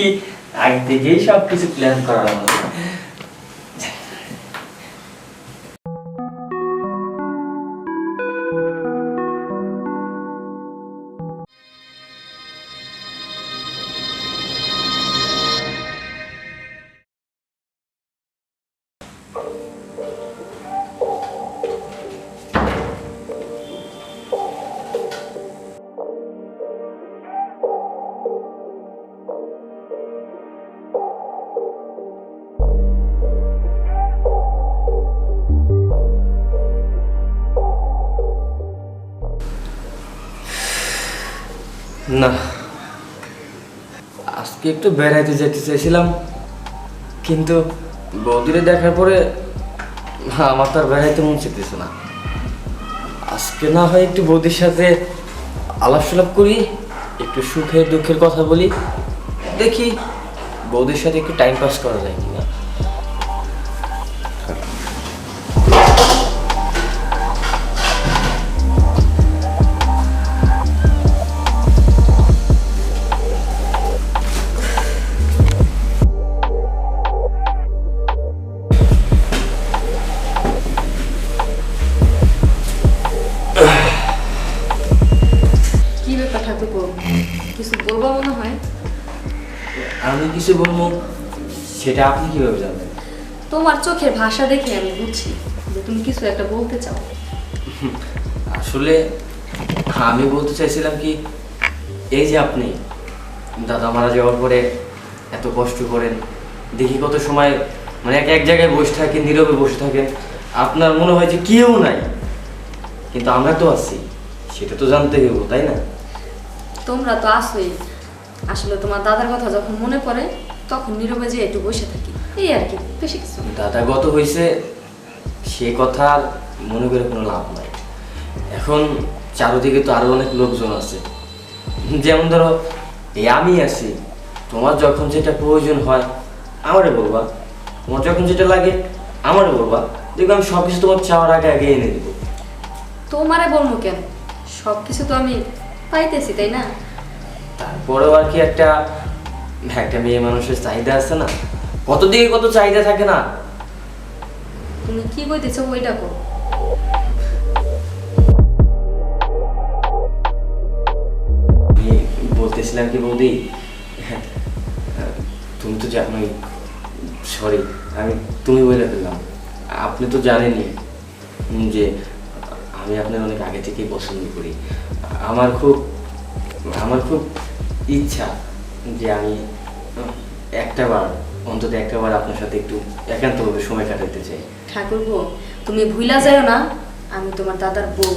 কি? আগে থেকেই সব কিছু প্ল্যান করা আমাদের না। আজকে একটু বেড়াইতে যেতে চাইছিলাম, কিন্তু বৌদিরে দেখার পরে আমার তো আর বেড়াইতে মন চাইতেছে না। আজকে না হয় একটু বৌদির সাথে আলাপ সালাপ করি, একটু সুখের দুঃখের কথা বলি, দেখি বৌদির সাথে একটু টাইম পাস করা যায় কিনা। কি ব্যাপার কিছু বলব মনে হয়? আমি কিছু বলব সেটা আপনি কীভাবে জানবেন তোমার চোখের ভাষা দেখে আমি বুঝছি যে তুমি কিছু একটা বলতে চাও। আসলে আমি বলতে চাইছিলাম কি এই যে আপনি দাদা মারা যাওয়ার পরে এত কষ্ট করেন দেখি কত সময় মানে এক এক জায়গায় বসে থাকেন নীরবে বসে থাকেন আপনার মনে হয় যে কেউ নাই কিন্তু আমরা তো আছি সেটা তো জানতে হবে তাই না? তোমরা তো আসোই আসলে তোমার দাদার কথা যখন মনে পড়ে তখন নীরবে যে একটু বসে থাকি। এই আর কি বেশি কিছু দাদা গত হয়েছে সে কথা মনে করে কোনো লাভ নাই। এখন চারদিকে তো আরও অনেক লোকজন আছে। যেমন ধরো এই আমি আছি তোমার যখন যেটা প্রয়োজন হয় আমারে বলবা। তোমার যখন যেটা লাগে আমারে বলবা। দেখবে আমি সব কিছু তোমার চাওয়ার আগে আগে এনে দেবো। তোমারে বলব কেন? সব কিছু তো আমি পাইতেছি তাই না? তারপরেও আর কি একটা একটা মেয়ে মানুষের চাহিদা আছে না? কত দিকে কত চাহিদা থাকে না? তুমি কি কইতেছো ওইটা কো আমি বলতেছিলাম কি বৌদি তুমি তো জানোই সরি আমি তুমি বলে ফেললাম। আপনি তো জানেনই যে আমি আপনার অনেক আগে থেকেই পছন্দ করি। আমার খুব আমার খুব ইচ্ছা যে আমি একটা বার অন্তত একটা বার আপনার সাথে একটু একান্তভাবে সময় কাটাতে চাই। ঠাকুর বউ তুমি ভুলা যাও না আমি তোমার দাদার বউ।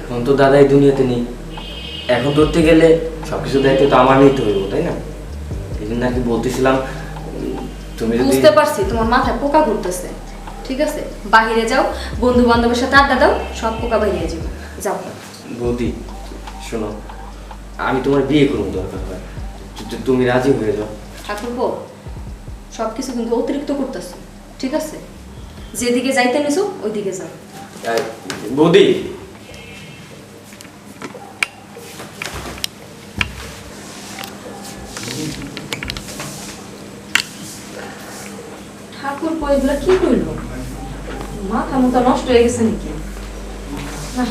এখন তো দাদাই দুনিয়াতে নেই। এখন ধরতে গেলে সবকিছু দায়িত্ব তো আমার নিতে হইব তাই না? এই জন্য আর কি বলতেছিলাম তুমি বুঝতে পারছি তোমার মাথায় পোকা ঘুরতেছে। ঠিক আছে? বাহিরে যাও বন্ধু বান্ধবের সাথে আড্ডা দাও সব পোকা বাইরে যাও যাও। বৌদি শোনো আমি তোমার বিয়ে করব দরকার হয়। তুমি রাজি হয়ে যাও। ঠাকুর বউ সব কিছু কিন্তু অতিরিক্ত করতেছো ঠিক আছে? যেদিকে যাইতে নিছো ওইদিকে যাও। বৌদি! ঠাকুর এগুলো কি করল মাথা মতো নষ্ট হয়ে গেছে নাকি? না।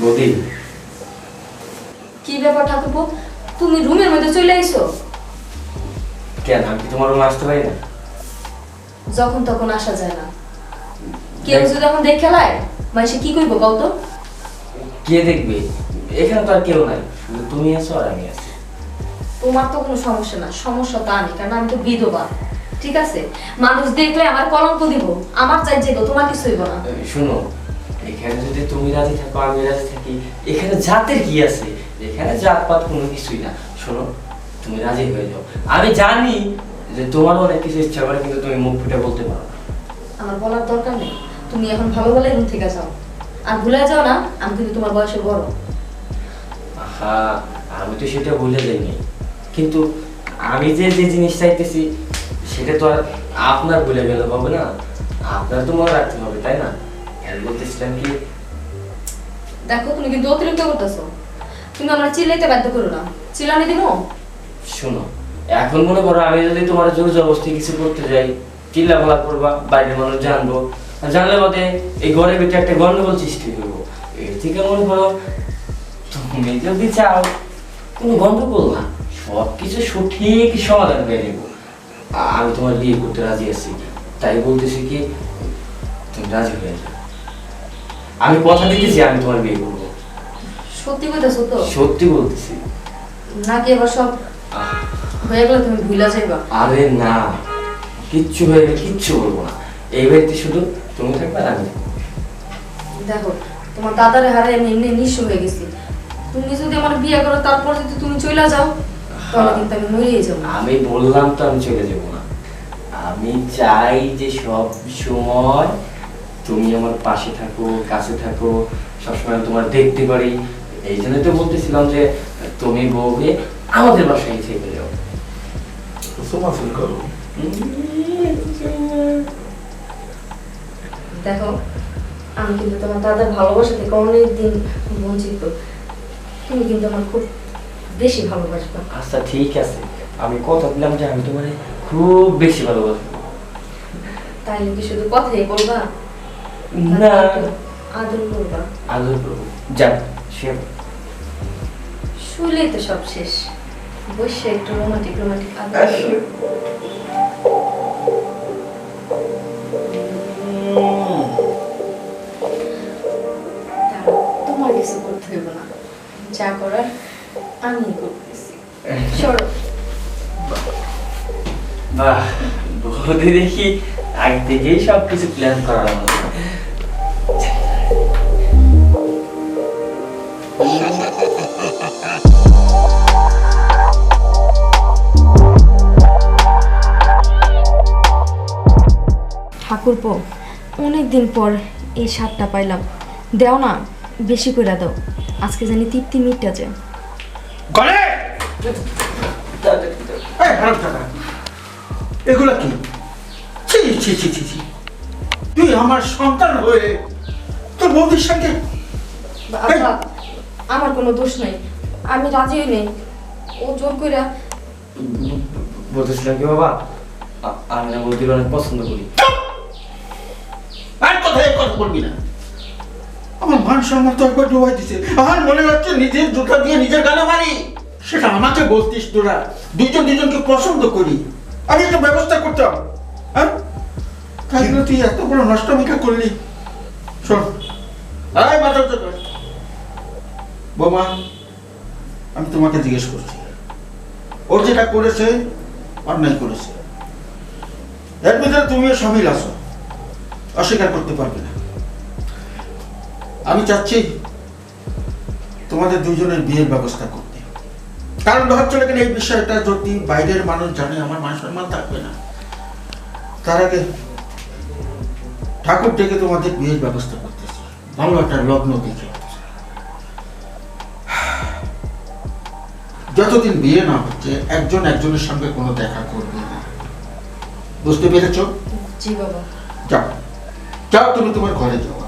বৌদি। কি ব্যাপার ঠাকুর তুমি রুমের মধ্যে চলে আইছো? কেন? আমি কি তোমার রুমে আসতে পারি না? যখন তখন আসা যায় না। কেউ যদি এখন দেখে লায় মাইসে কি করব বল তো কে দেখবে? এখানে তো আর কেউ নাই। তুমি আছো আর আমি আছি। তোমার তো কোনো সমস্যা না সমস্যা তা নেই কারণ আমি তো বিধবা ঠিক আছে? মানুষ দেখলে আমার কলঙ্ক দিব আমার চাই যাব তোমার কিছু হইব না। শোনো এখানে যদি তুমি রাজি থাকো আমি রাজি থাকি এখানে জাতের কি আছে? এখানে জাতপাত কোনো কিছুই না। শোনো তুমি রাজি হয়ে যাও। আমি জানি যে তোমার অনেক কিছু ইচ্ছা করে কিন্তু তুমি মুখ ফুটে বলতে পারো আমার বলার দরকার নেই। তুমি এখন ভালো ভালো রুম থেকে যাও। আর ভুলে যাও না আমি কিন্তু তোমার বয়সে বড়। আহা আমি তো সেটা ভুলে যাইনি। কিন্তু আমি যে যে জিনিস চাইতেছি সেটা তো আর আপনার ভুলে গেলে হবে না। আপনার তো মনে রাখতে হবে তাই না? বলতেছিলাম কি? দেখো তুমি কিন্তু অতিরিক্ত করতেছো। আমার চিল্লাইতে বাধ্য করো না। চিল্লানি দিব? শোনো এখন মনে করো আমি যদি তোমার জোর জবরদস্তি কিছু করতে যাই চিল্লা ফেলা করবা বাইরের মানুষ জানব। জানলে মতে এই ঘরের ভিতরে একটা গন্ডগোল সৃষ্টি করব এর থেকে মনে করো তুমি যদি চাও কোনো গন্ডগোল না সব কিছু সঠিক সমাধান করে নেব আমি তোমার বিয়ে করতে রাজি আছি। তাই বলতেছি কি তুমি রাজি হয়ে যাও। আমি কথা দিতেছি আমি তোমার বিয়ে করব। সত্যি কইতেছো তো? সত্যি বলতেছি। নাকি এবার সব হয়ে গেলে তুমি ভুলা যাইবা? আরে না কিচ্ছু হয়ে গেলে কিচ্ছু বলব না। এই বাড়িতে শুধু তুমি থাকবে আর আমি দেখো তোমার দাদারে হারে আমি এমনি নিঃস্ব হয়ে গেছি। তুমি যদি আমার বিয়ে করো তারপর যদি তুমি চলে যাও তাহলে কিন্তু আমি মরিয়ে যাব আমি বললাম তো আমি চলে যাব না। আমি চাই যে সব সময় তুমি আমার পাশে থাকো কাছে থাকো সবসময় তোমার দেখতে পারি। এই জন্যই তো বলতেছিলাম যে তুমি বউ হয়ে আমাদের বাসায় থেকে যাও করো। দেখো আমি কিন্তু তোমার দাদার ভালোবাসা থেকে অনেক দিন বঞ্চিত। তুমি কিন্তু আমার খুব বেশি ভালোবাসবা। আচ্ছা ঠিক আছে। আমি কথা দিলাম যে আমি তোমারে খুব বেশি ভালোবাসবো। তাইলে কি শুধু কথাই বলবা? না। আদর করবা। আদর করব। যা সে শুলেই তো সব শেষ। বসে একটু রোমান্টিক রোমান্টিক আদর বৌদি দেখি আগে থেকেই সব কিছু প্ল্যান করা আমাদের ঠাকুরপো অনেক দিন পর এই সারটা পাইলাম। দেও না বেশি করে দাও। আজকে জানি তৃপ্তি মিটটা টাকা এগুলো কি? ছি ছি ছি ছি। ছি তুই আমার সন্তান হয়ে তোর বৌদির সঙ্গে বাবা আমার কোনো দোষ নাই। আমি রাজি নেই। ও জোর করে বলতেছিলাম কি বাবা? আমি না বৌদির অনেক পছন্দ করি। আর কোথায় কথা বলবি না? আমার মান সম্মান তো একবার ডুবাই দিছে। আমার মনে হচ্ছে নিজের জুতা দিয়ে নিজের গালে মারি। সেটা আমাকে বলতিস তোরা। দুইজন দুজনকে পছন্দ করি। আমি একটা ব্যবস্থা করতাম হ্যাঁ? জন্য তুই এত বড় নষ্টমিকা করলি? বোমা, আমি তোমাকে জিজ্ঞেস করছি। ও যেটা করেছে, অন্যায় করেছে। এর ভিতরে তুমিও সামিল আছো। অস্বীকার করতে পারবে না। আমি চাচ্ছি তোমাদের দুজনের বিয়ের ব্যবস্থা করতে। কারণ হচ্ছে লেখেন এই বিষয়টা যদি বাইরের মানুষ জানে, আমার মানুষের মান থাকবে না। তার আগে ঠাকুর ডেকে তোমাদের বিয়ের ব্যবস্থা করতেছে। ভালো একটা লগ্ন দেখে। যতদিন বিয়ে না হচ্ছে একজন একজনের সঙ্গে কোনো দেখা করবে না। বুঝতে পেরেছ? জি বাবা। যাও। যাও তুমি তোমার ঘরে যাও।